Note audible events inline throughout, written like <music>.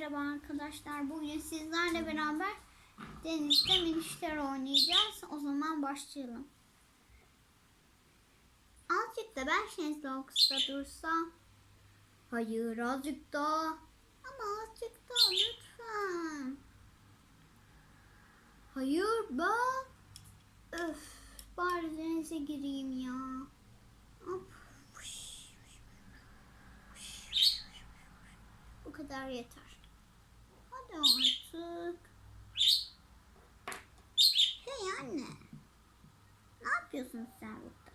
Merhaba arkadaşlar. Bugün sizlerle beraber denizde minişler oynayacağız. O zaman başlayalım. Azıcık da ben Şenzlong'da dursam. Hayır azıcık daha. Ama azıcık daha lütfen. Hayır ben. Öf. Bari denize gireyim ya. Hop. Bu kadar yeter. Hadi artık. Hey anne. Ne yapıyorsun sen burada?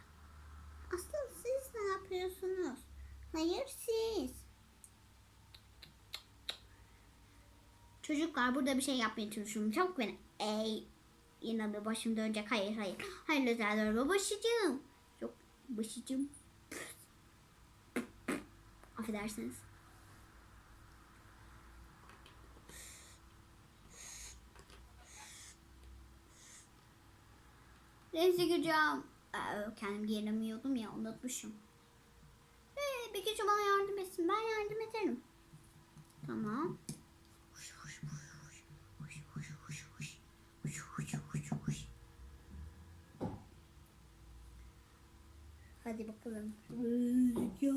Asıl siz ne yapıyorsunuz? Hayır siz. Çocuklar burada bir şey yapmaya çalışıyorum. Çabuk beni. Ey. Yine bir başım dönecek. Hayır hayır. Hayır lütfen durma başıcığım. Çok başıcığım. Affedersiniz. Denize gireceğim. Ee, kendim giremiyordum ya unutmuşum. Ee, bir kişi bana yardım etsin. Ben yardım ederim. Tamam. Hadi bakalım. Rüzgar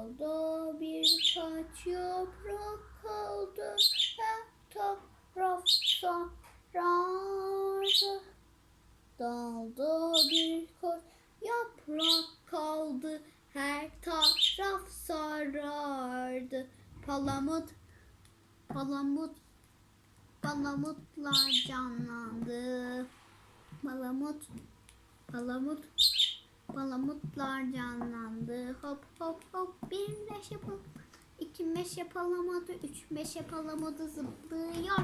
Dalda birkaç yaprak kaldı. Her taraf sarardı. Dalda birkaç yaprak kaldı. Her taraf sarardı. Palamut, palamut, palamutlar canlandı. Palamut, palamut, palamutlar canlandı. Hop hop hop bir meşe yapalım. İki meşe palamadı, üç meşe palamadı zıplıyor.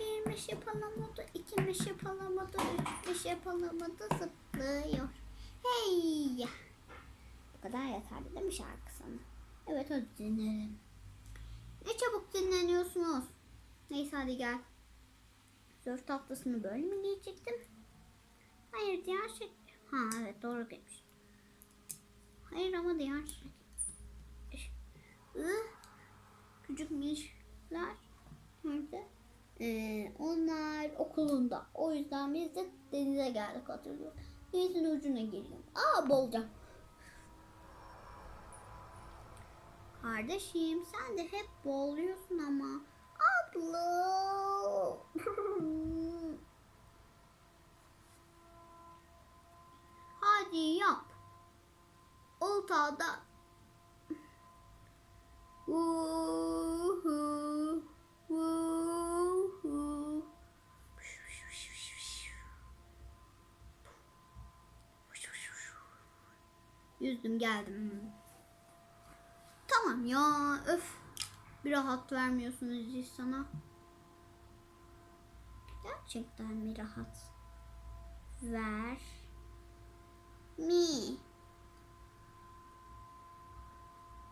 Bir meşe palamadı, iki meşe palamadı, üç meşe palamadı zıplıyor. Hey! Bu kadar yeterli değil mi şarkı sana? Evet hadi dinleyelim. Ne çabuk dinleniyorsunuz. Neyse hadi gel. Sörf tahtasını böyle mi giyecektim? Hayır diğer şey... Ha evet doğru demiş. Hayır ama diğer şey... Ih, Küçük minişler nerede? Ee, onlar okulunda. O yüzden biz de denize geldik hatırlıyorum. Denizin ucuna geliyorum. Aa boğulacağım. Kardeşim sen de hep boğuluyorsun ama. Abla. <laughs> Hadi yap. Oltada. Uhu, uhu. Yüzdüm geldim. Tamam ya öf. Bir rahat vermiyorsunuz siz sana. Gerçekten mi rahat? Ver. Mi.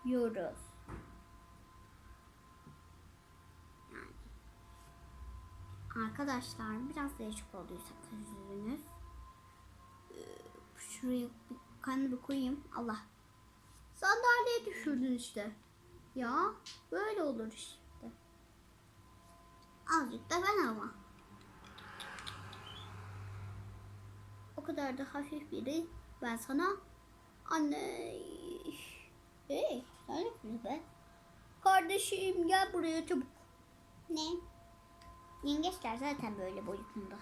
Yoruz. Yani. Arkadaşlar biraz değişik olduysa üzülünüz. Ee, Şuraya bir kanı bir koyayım. Allah. Sandalyeye düşürdün işte. Ya böyle olur işte. Azıcık da ben ama. O kadar da hafif biri. Ben sana anne. Hey sen ne be? Kardeşim gel buraya çabuk. Ne? Yengeçler zaten böyle boyutunda.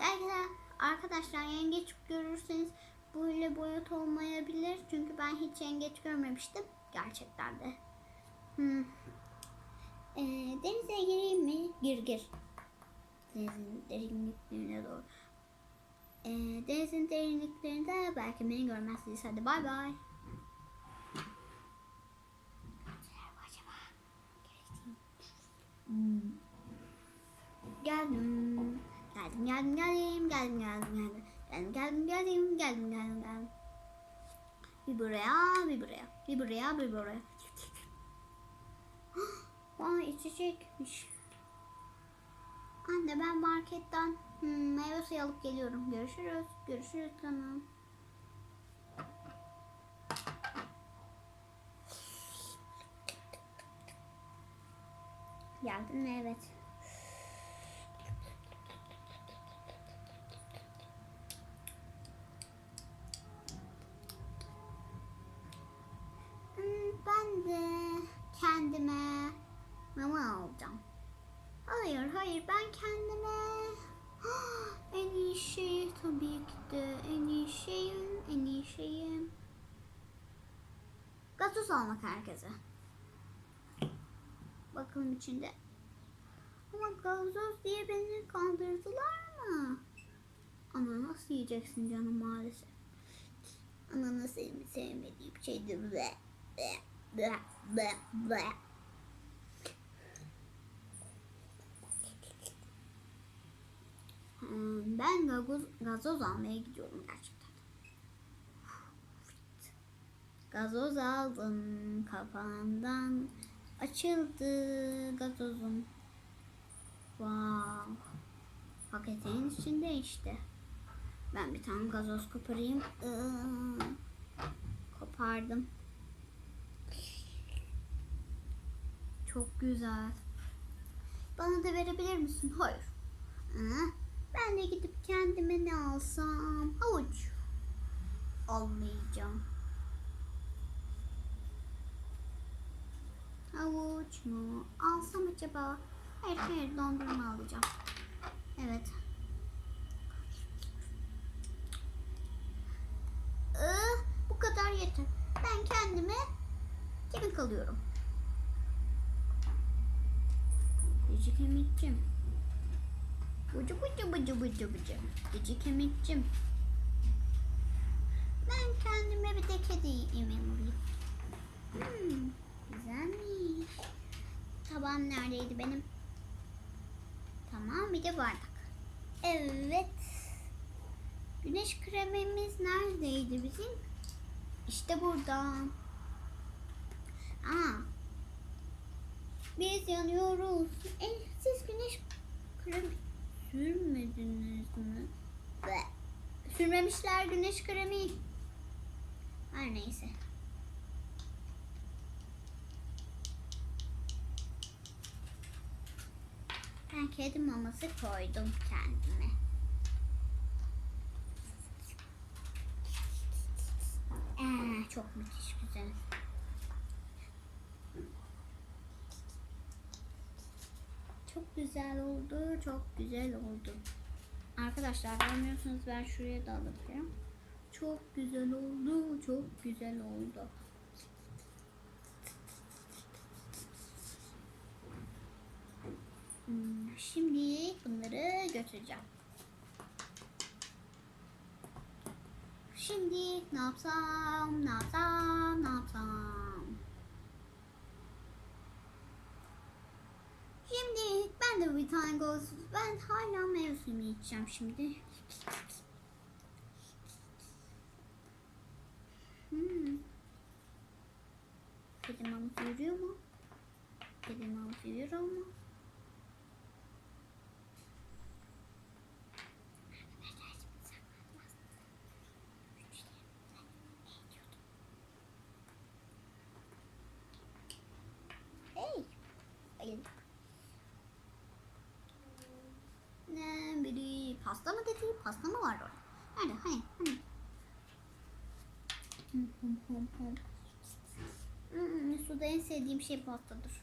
Belki de arkadaşlar yengeç görürseniz böyle boyut olmayabilir. Çünkü ben hiç yengeç görmemiştim. Gerçekten de. Hmm. Ee, denize gireyim mi? Gir gir. Denizin derinliklerine doğru. Ee, denizin derinliklerinde belki beni görmezsiniz. Hadi bay bay. Hmm. Geldim. Geldim geldim geldim geldim geldim geldim geldim geldim geldim geldim geldim geldim Bir buraya, bir buraya. Bir buraya, bir buraya. <gasps> Vay içecekmiş. Anne ben marketten hmm, meyve suyu alıp geliyorum. Görüşürüz. Görüşürüz tamam. Geldin mi? Evet. Hmm, Ben de kendime mama alacağım. Hayır hayır ben kendime <gasps> en iyi şey tabii ki de en iyi şeyim en iyi şeyim gazoz almak herkese. Bakalım içinde. Ama gazoz diye beni kandırdılar mı? Ananas yiyeceksin canım maalesef. Ananas benim sevmediğim şeydir. Ble, ble, ble, ble, ble. Hmm, Ben gazoz, gazoz almaya gidiyorum gerçekten. Gazoz aldım kafamdan. Açıldı gazozum. Wow. Paketin içinde işte. Ben bir tane gazoz koparayım. Iı, Kopardım. Çok güzel. Bana da verebilir misin? Hayır. Ben de gidip kendime ne alsam? Havuç. Almayacağım. Havuç mu? Alsam acaba? Hayır hayır dondurma alacağım. Evet. Ee, bu kadar yeter. Ben kendime kemik alıyorum. Cici kemikçim. Bıcı bıcı bıcı bıcı bıcı. Cici kemikçim. Ben kendime bir de kedi yemeği alayım. Hmm, güzelmiş. Tabağım neredeydi benim? Tamam bir de bardak. Evet. Güneş kremimiz neredeydi bizim? İşte burada. Aa. Biz yanıyoruz. E, siz güneş kremi sürmediniz mi? Be. Sürmemişler güneş kremi. Her neyse. Ben kedi maması koydum kendime. Ee, çok müthiş güzel. Çok güzel oldu, çok güzel oldu. Arkadaşlar görmüyorsunuz ben şuraya da alabilirim. Çok güzel oldu, çok güzel oldu. Hmm, Şimdi bunları götüreceğim. Şimdi ne yapsam, ne yapsam, ne yapsam? Şimdi ben de bir tane gazoz, ben hala suyumu içeceğim şimdi. Hmm. Kedi maması yürüyor mu? Kedi maması yürüyor mu? Hey. Hayır. Ne biri pasta mı dedi? Pasta mı var orada? Nerede? Hani? Hani? Suda en sevdiğim şey pastadır.